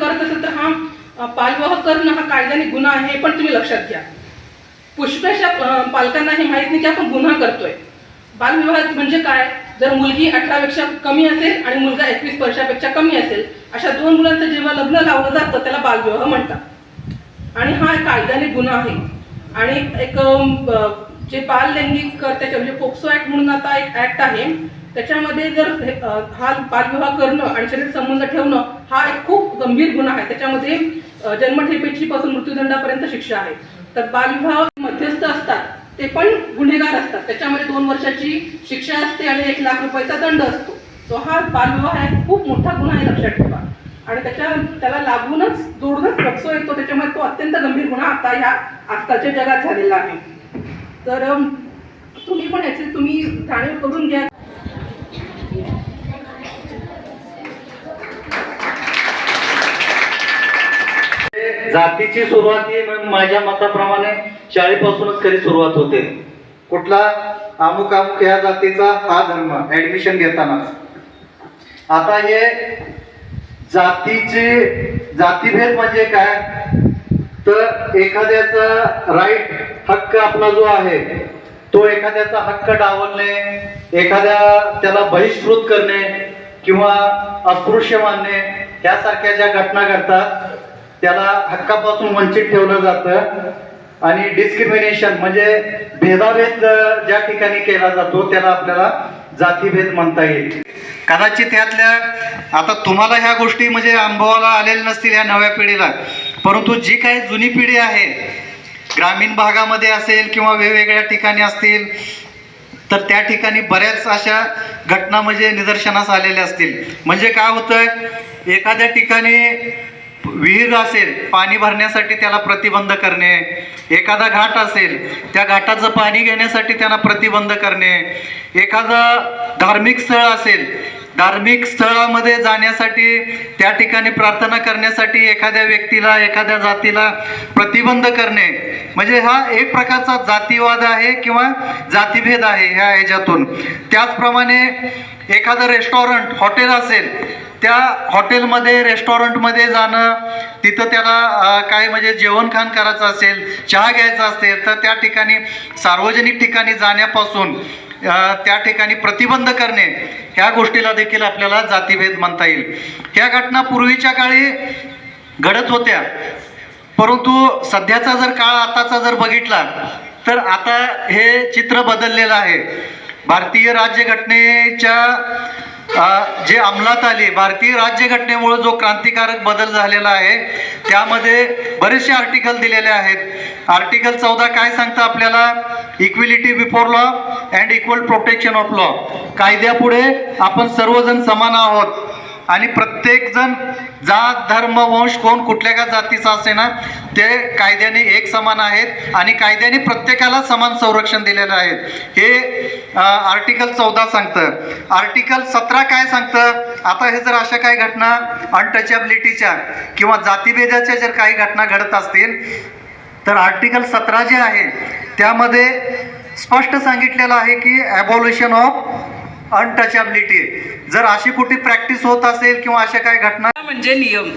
करत असेल तर हा पालवाह करणं हा कायद्याने गुन्हा आहे हे पण तुम्ही लक्षात घ्या. पुष्कळशा पालकांना हे माहीत नाही की आपण गुन्हा करतोय. बालविवाह म्हणजे काय? जर मुलगी अठरापेक्षा कमी असेल आणि मुलगा एकवीस वर्षापेक्षा कमी असेल अशा दोन मुलांचं जेव्हा लग्न लावलं जातं त्याला बालविवाह म्हणतात. आणि हा एक कायद्याने गुन्हा आहे. आणि एक जे बाल लैंगिक त्याच्या म्हणजे पोक्सो ऍक्ट म्हणून आता एक ऍक्ट आहे त्याच्यामध्ये जर हा बालविवाह करणं आणि शरीर संबंध ठेवणं हा एक खूप गंभीर गुन्हा आहे. त्याच्यामध्ये जन्मठेपेची पासून मृत्यूदंडापर्यंत शिक्षा आहे. तर बालविवाह मध्यस्थ असतात ते पण गुन्हेगार असतात. त्याच्यामध्ये दोन वर्षाची शिक्षा असते आणि एक लाख रुपयाचा दंड असतो. तो हा बालविवाह एक खूप मोठा गुन्हा आहे लक्षात ठेवा. आणि त्याच्या त्याला लागूनच जोडूनच पक्सो येतो. त्याच्यामुळे तो अत्यंत गंभीर गुन्हा आता ह्या आजकालच्या जगात झालेला आहे. तर तुम्ही पण याची तुम्ही जाणीव करून घ्या जातीची सुरुवात ही माझ्या मताप्रमाणे शाळेपासूनच खरी सुरुवात होते. कुठला अमुक अमुक ह्या जातीचा हा धर्म ऍडमिशन घेतानाच. आता हे जातीचे जातीभेद म्हणजे काय? तर एखाद्याचा राईट हक्क आपला जो आहे तो एखाद्याचा हक्क डावलणे एखाद्या त्याला बहिष्कृत करणे किंवा अस्पृश्य मानणे यासारख्या ज्या घटना घडतात त्याला हक्कापासून वंचित ठेवलं जातं. आणि डिस्क्रिमिनेशन म्हणजे भेदाभेद ज्या ठिकाणी केला जातो त्याला आपल्याला जातीभेद म्हणता येईल. कदाचित त्यातल्या आता तुम्हाला ह्या गोष्टी म्हणजे अनुभवाला आलेल्या नसतील या नव्या पिढीला. परंतु जी काही जुनी पिढी आहे ग्रामीण भागामध्ये असेल किंवा वेगवेगळ्या ठिकाणी असतील तर त्या ठिकाणी बऱ्याच अशा घटना म्हणजे निदर्शनास आलेल्या असतील. म्हणजे काय होतंय? एखाद्या ठिकाणी विहीर असेल पाणी भरण्यासाठी त्याला प्रतिबंध करणे एखादा घाट असेल त्या घाटाचं पाणी घेण्यासाठी त्यांना प्रतिबंध करणे एखादं धार्मिक स्थळ असेल धार्मिक स्थळामध्ये जाण्यासाठी त्या ठिकाणी प्रार्थना करण्यासाठी एखाद्या व्यक्तीला एखाद्या जातीला प्रतिबंध करणे. म्हणजे हा एक प्रकारचा जातीवाद आहे किंवा जातीभेद आहे ह्या ह्याच्यातून. त्याचप्रमाणे एखादं रेस्टॉरंट हॉटेल असेल त्या हॉटेलमध्ये रेस्टॉरंटमध्ये जाणं तिथं त्याला काय म्हणजे जेवणखाण करायचं असेल चहा घ्यायचा असेल तर त्या ठिकाणी सार्वजनिक ठिकाणी जाण्यापासून त्या ठिकाणी प्रतिबंध करणे ह्या गोष्टीला देखील आपल्याला जातीभेद म्हणता येईल. ह्या घटना पूर्वीच्या काळी घडत होत्या. परंतु सध्याचा जर काळ आताचा जर बघितला तर आता हे चित्र बदललेलं आहे. भारतीय राज्यघटनेच्या जे अंमलात आले भारतीय राज्यघटनेमुळे जो क्रांतिकारक बदल झालेला आहे त्यामध्ये बरेचसे आर्टिकल दिलेले आहेत. आर्टिकल चौदा काय सांगतं आपल्याला? Equality before law and equal protection of law कायद्यापुढे आपण सर्वजण समान आहोत. आणि प्रत्येकजण जात धर्म वंश कोण कुठल्या का जातीचा असे ना ते कायद्याने एक समान आहेत आणि कायद्याने प्रत्येकाला समान संरक्षण दिलेलं आहे. हे आर्टिकल चौदा सांगतं. आर्टिकल सतरा काय सांगतं? आता हे जर अशा काही घटना अनटचॅबिलिटीच्या किंवा जातीभेदाच्या जर काही घटना घडत असतील तर आर्टिकल सतरा जे आहे त्यामध्ये स्पष्ट सांगितलेलं आहे की ॲबॉल्युशन ऑफ अनटचॅबिलिटी जर अशी कुठे प्रॅक्टिस होत असेल किंवा अशा काही घटना म्हणजे नियम.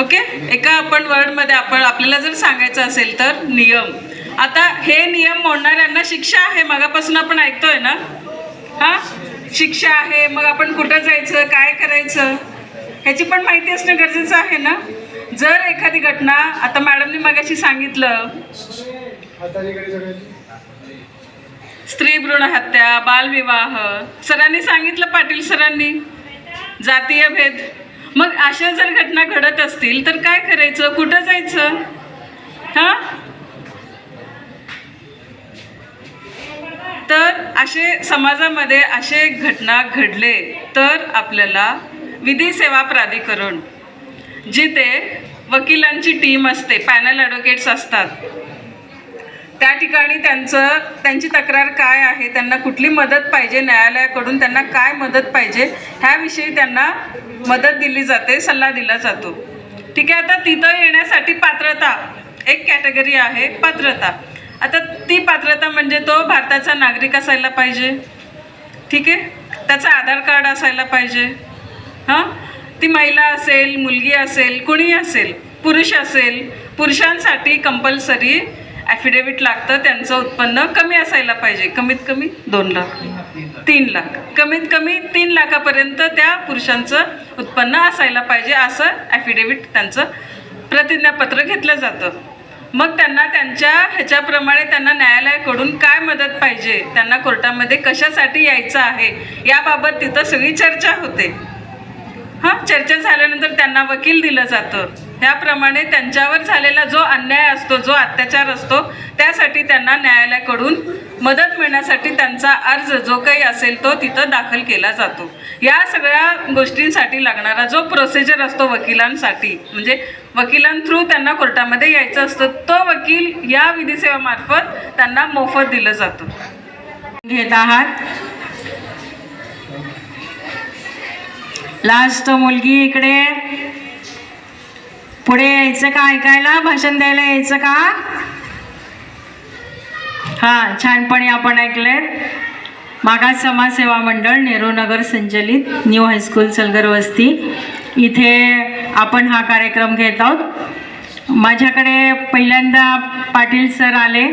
ओके एका आपण वर्डमध्ये आपण आपल्याला जर सांगायचं असेल तर नियम. आता हे नियम मोडणाऱ्यांना शिक्षा आहे मगापासून आपण ऐकतोय ना? हां? शिक्षा आहे मग आपण कुठं जायचं काय करायचं? ह्याची पण माहिती असणं गरजेचं आहे ना? जर एखादी घटना आता मॅडमनी मगाशी सांगितलं स्त्री भ्रूण हत्या बालविवाह. सरांनी सांगितलं पाटील सरांनी. जातीय भेद. मग अशा जर घटना घडत असतील तर काय करायचं? कुठं जायचं? हां? तर असे समाजामध्ये असे घटना घडले तर आपल्याला विधी सेवा प्राधिकरण जिथे वकिलांची टीम असते पॅनल ॲडव्होकेट्स असतात त्या ठिकाणी त्यांचं त्यांची तक्रार काय आहे त्यांना कुठली मदत पाहिजे न्यायालयाकडून त्यांना काय मदत पाहिजे ह्याविषयी त्यांना मदत दिली जाते सल्ला दिला जातो. ठीक आहे आता तिथं येण्यासाठी पात्रता एक कॅटेगरी आहे पात्रता. आता ती पात्रता म्हणजे तो भारताचा नागरिक असायला पाहिजे. ठीक आहे? त्याचं आधार कार्ड असायला पाहिजे. हां? ती महिला असेल मुलगी असेल कुणी असेल पुरुष असेल पुरुषांसाठी कंपल्सरी ॲफिडेविट लागतं त्यांचं उत्पन्न कमी असायला पाहिजे. कमीत कमी दोन लाख. तीन लाख. कमीत कमी तीन लाखापर्यंत त्या पुरुषांचं उत्पन्न असायला पाहिजे असं ॲफिडेविट त्यांचं प्रतिज्ञापत्र घेतलं जातं. मग त्यांना त्यांच्या ह्याच्याप्रमाणे त्यांना न्यायालयाकडून काय मदत पाहिजे? त्यांना कोर्टामध्ये कशासाठी यायचं आहे? याबाबत तिथं सगळी चर्चा होते. हां? चर्चा झाल्यानंतर त्यांना वकील दिलं जातं. ह्याप्रमाणे त्यांच्यावर झालेला जो अन्याय असतो जो अत्याचार असतो त्यासाठी त्यांना न्यायालयाकडून मदत मिळण्यासाठी त्यांचा अर्ज जो काही असेल तो तिथं दाखल केला जातो. या सगळ्या गोष्टींसाठी लागणारा जो प्रोसिजर असतो वकिलांसाठी म्हणजे वकिलांथ्रू त्यांना कोर्टामध्ये यायचं असतं तो वकील या विधीसेवामार्फत त्यांना मोफत दिलं जातं. घेत आहात. लास्ट मुलगी इकडे. पुढे यायचं का ऐकायला? भाषण द्यायला यायचं का? हां छानपणे आपण ऐकलेत मागास समाजसेवा मंडळ नेहरू नगर संचलित न्यू हायस्कूल सलगर वस्ती. इथे आपण हा कार्यक्रम घेत आहोत. माझ्याकडे पहिल्यांदा पाटील सर आले.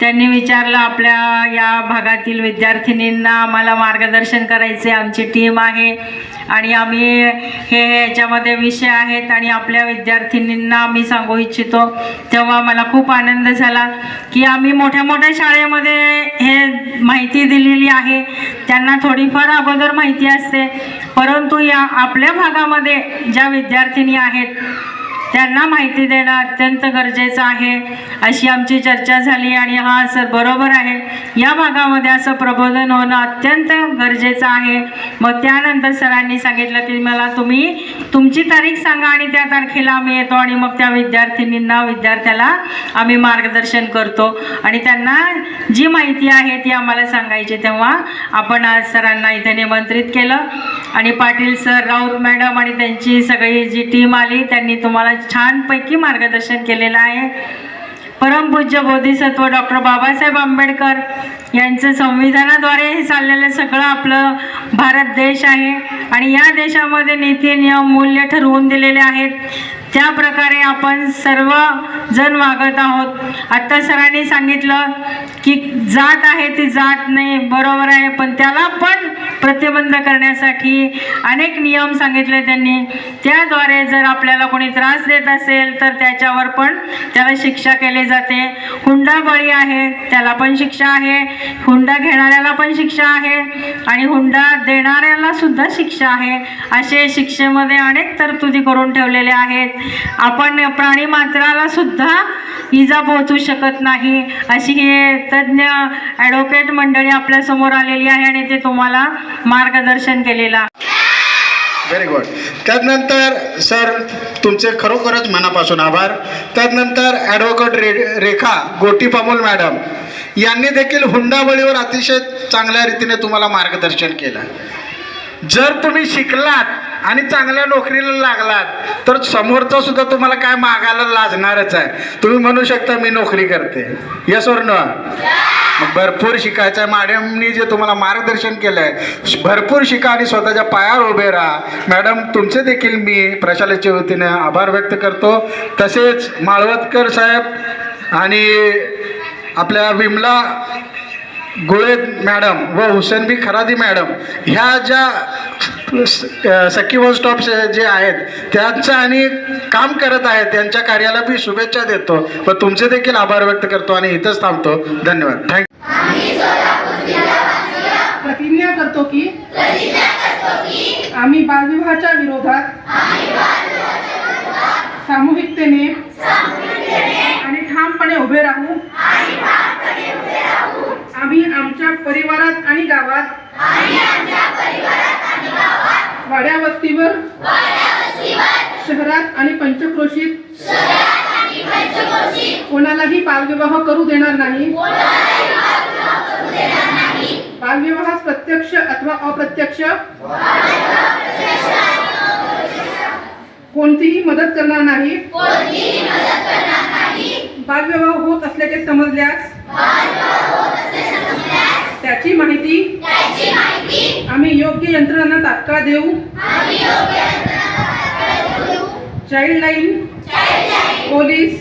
त्यांनी विचारलं आपल्या या भागातील विद्यार्थिनींना आम्हाला मार्गदर्शन करायचे आमची टीम आहे आणि आम्ही हे याच्यामध्ये विषय आहेत आणि आपल्या विद्यार्थिनींना आम्ही सांगू इच्छितो. तेव्हा मला खूप आनंद झाला की आम्ही मोठ्या मोठ्या शाळेमध्ये हे माहिती दिलेली आहे. त्यांना थोडीफार अगोदर माहिती असते परंतु या आपल्या भागामध्ये ज्या विद्यार्थिनी आहेत त्यांना माहिती देणं अत्यंत गरजेचं आहे. अशी आमची चर्चा झाली आणि हा सर बरोबर आहे. या भागामध्ये असं प्रबोधन होणं अत्यंत गरजेचं आहे. मग त्यानंतर सरांनी सांगितलं की मला तुम्ही तुमची तारीख सांगा आणि त्या तारखेला आम्ही येतो आणि मग त्या विद्यार्थिनींना विद्यार्थ्याला आम्ही मार्गदर्शन करतो. आणि त्यांना जी माहिती आहे ती आम्हाला सांगायची तेव्हा आपण आज सरांना इथे निमंत्रित केलं. आणि पाटील सर राऊत मॅडम आणि त्यांची सगळी जी टीम आली त्यांनी तुम्हाला छानपैकी मार्गदर्शन केलेलं आहे. परमपूज्य बोधिसत्व डॉक्टर बाबासाहेब आंबेडकर यांचं संविधानाद्वारे हे चाललेलं सगळं आपलं भारत देश आहे. आणि या देशामध्ये नीती नियम मूल्य ठरवून दिलेले आहेत. ज्या प्रकारे आपण सर्व जण वागत आहोत आत्ता सरांनी सांगितलं की जात आहे ती जात नाही बरोबर आहे पण त्याला पण प्रतिबंध करण्यासाठी अनेक नियम सांगितले त्यांनी. त्याद्वारे जर आपल्याला कोणी त्रास देत असेल तर त्याच्यावर पण त्याला शिक्षा केली जाते. हुंडाबळी आहे त्याला पण शिक्षा आहे. हुंडा घेणाऱ्याला पण शिक्षा आहे. आणि हुंडा देणाऱ्याला सुद्धा शिक्षा आहे. असे शिक्षेमध्ये अनेक तरतुदी करून ठेवलेल्या आहेत. आपण प्राणी मात्राला सुद्धा इजा पोहोचू शकत नाही. अशी हे तज्ज्ञ ॲडव्होकेट मंडळी आपल्यासमोर आलेली आहे आणि ते तुम्हाला मार्गदर्शन केलेलं व्हेरी गुड त्यानंतर सर तुमचे खरोखरच मनापासून आभार. त्यानंतर ॲडव्होकेट रे रेखा गोटी पामोल मॅडम यांनी देखील हुंडाबळीवर अतिशय चांगल्या रीतीने तुम्हाला मार्गदर्शन केलं. जर तुम्ही शिकलात आणि चांगल्या नोकरीला लागलात तर समोरचा सुद्धा तुम्हाला काय मागायला लाजणारच आहे. तुम्ही म्हणू शकता मी नोकरी करते. यस और भरपूर शिकायचं आहे. मॅडमनी जे तुम्हाला मार्गदर्शन केलं आहे भरपूर शिका आणि स्वतःच्या पायावर उभे राहा. मॅडम तुमचे देखील मी प्रशालेच्या वतीने आभार व्यक्त करतो. तसेच माळवतकर साहेब आणि आपल्या विमला गुळे मॅडम व हुसेनबी खरादी मॅडम ह्या ज्या सखी वन स्टॉप जे आहेत त्यांचं आणि काम करत आहेत त्यांच्या कार्याला मी शुभेच्छा देतो व तुमचे देखील आभार व्यक्त करतो आणि इथंच थांबतो. धन्यवाद. थँक्यू प्रतिज्ञा करतो की आम्ही बालविवाहाच्या विरोधात सामूहिकतेने आणि ठामपणे उभे राहू. आम्ही आमच्या परिवारात आणि गावात वाड्या वस्तीवर शहरात आणि पंचक्रोशीत कोणालाही बालविवाह करू देणार नाही. बालविवाहास प्रत्यक्ष अथवा अप्रत्यक्ष कोणतीही मदत करणार नाही. बालविवाह होत असल्याचे समजल्यास त्याची माहिती आम्ही योग्य यंत्रणांना तात्काळ देऊ. चाइल्डलाईन पोलीस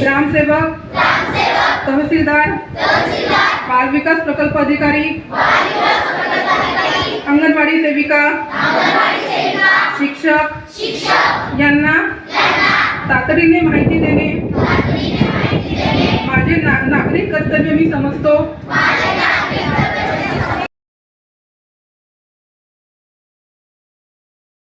ग्रामसेवक तहसीलदार बाल विकास प्रकल्प अधिकारी अंगणवाडी सेविका शिक्षक यांना तातडीने माहिती देणे. माझे ना नागरिक कर्तव्य मी समजतो.